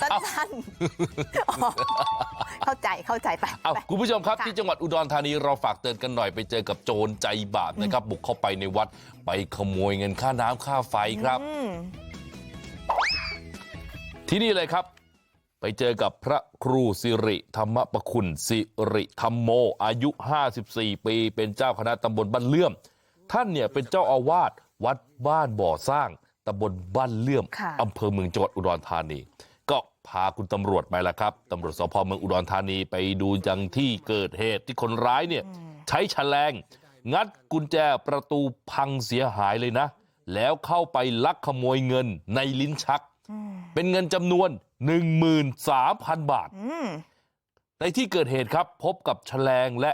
สั้นๆอ๋อเข้าใจเข้าใจไปเอาไปคุณผู้ชมครับค่ะที่จังหวัดอุดรธานีเราฝากเตือนกันหน่อยไปเจอกับโจรใจบาปนะครับบุกเข้าไปในวัดไปขโมยเงินค่าน้ำค่าไฟครับอืมที่นี่เลยครับ ไปเจอกับพระครูสิริธรรมประคุณสิริธรรมโม อายุ 54 ปี เป็นเจ้าคณะตำบลบ้านเลื่อม ท่านเนี่ยเป็นเจ้าอาวาสวัดบ้านบ่อสร้างตำบลบ้านเลื่อมค่ะอำเภอเมืองจังหวัดอุดรธานี ก็พาคุณตำรวจไปละครับตำรวจสพเมืองอุดรธานีไปดูยังที่เกิดเหตุที่คนร้ายเนี่ยใช้แฉลงงัดกุญแจประตูพังเสียหายเลยนะแล้วเข้าไปลักขโมยเงินในลิ้นชักอืมเป็นเงินจำนวน13,000บาทอืมในที่เกิดเหตุครับพบกับแฉลงและ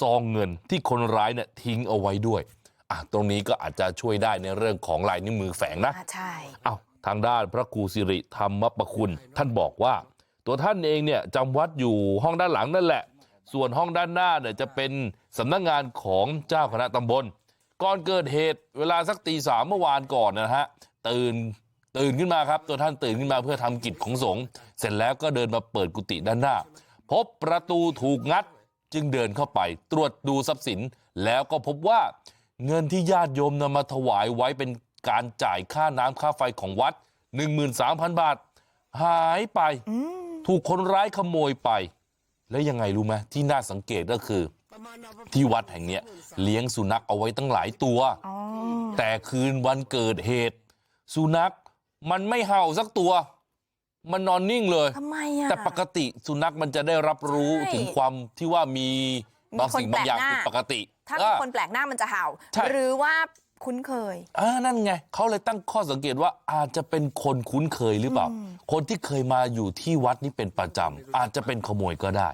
ซองเงินที่คนร้ายเนี่ยทิ้งเอาไว้ด้วยอะตรงนี้ก็อาจจะช่วยได้ในเรื่องของลายนิ้วมือแฝงนะอ่าใช่อ้าว ทางด้านพระครูสิริธรรมประคุณท่านบอกว่าตัวท่านเองเนี่ยจำวัดอยู่ห้องด้านหลังนั่นแหละส่วนห้องด้านหน้าเนี่ยจะเป็นสำนักงานของเจ้าคณะตำบลก่อนเกิดเหตุเวลาสักตีสามเมื่อวานก่อนนะฮะตื่นตื่นขึ้นมาครับ ตัวท่านตื่นขึ้นมาเพื่อทำกิจของสงฆ์เสร็จแล้วก็เดินมาเปิดกุฏิด้านหน้า พบประตูถูกงัดจึงเดินเข้าไป ตรวจดูทรัพย์สินแล้วก็พบว่าเงินที่ญาติโยมนำมาถวายไว้เป็น การจ่ายค่าน้ำค่าไฟของวัด13,000บาทหายไปอืมถูกคนร้ายขโมยไปแล้วยังไงรู้ไหมที่น่าสังเกตก็คือที่วัดแห่งเนี้ยเลี้ยงสุนัขเอาไว้ตั้งหลายตัวอ๋อแต่คืนวันเกิดเหตุสุนัขมันไม่เห่าสักตัว มันนอนนิ่งเลยทำไมอะแต่ปกติสุนัขมันจะได้รับรู้ใช่ถึงความที่ว่ามีบางมีคนสิ่งบางอย่างแปลกหน้าผิดปกติ ถ้ามีอะคนแปลกหน้ามันจะเห่าใช่หรือว่า คุ้นเคยอ่านั่นไงเขาเลยตั้งข้อสังเกตว่าอาจจะเป็นคนคุ้นเคยหรือเปล่าอืมคนที่เคยมาอยู่ที่วัดนี้เป็นประจำอาจจะเป็นขโมยก็ได้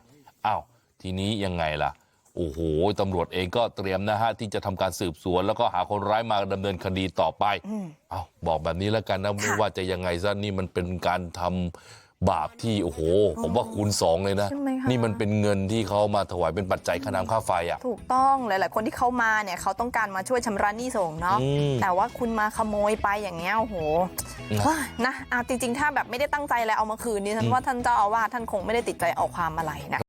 อ้าวทีนี้ยังไงล่ะ โอ้โหตำรวจเองก็เตรียมนะฮะที่จะทำการสืบสวน แล้วก็หาคนร้ายมาดำเนินคดีต่อไปอืมเอาบอกแบบนี้แล้วกันนะไม่ค่ะว่าจะยังไงซะนี่มันเป็นการทำ บาปที่โอ้โห ผมว่าคูณสองเลยนะใช่ไหมคะนี่มันเป็นเงินที่เขามาถวายเป็นปัจจัยค่าน้ำค่าไฟอะถูกต้องหลาย ๆ คนที่เขามาเนี่ยเขาต้องการมาช่วยชำระหนี้ส่งเนาะอืมแต่ว่าคุณมาขโมยไปอย่างเงี้ยโอ้โหนะว้านะเอาจริง ๆ ถ้าแบบไม่ได้ตั้งใจอะไรเอามาคืนนี่ฉันว่าท่านเจ้าอาวาสท่านคงไม่ได้ติดใจเอาความอะไรนะ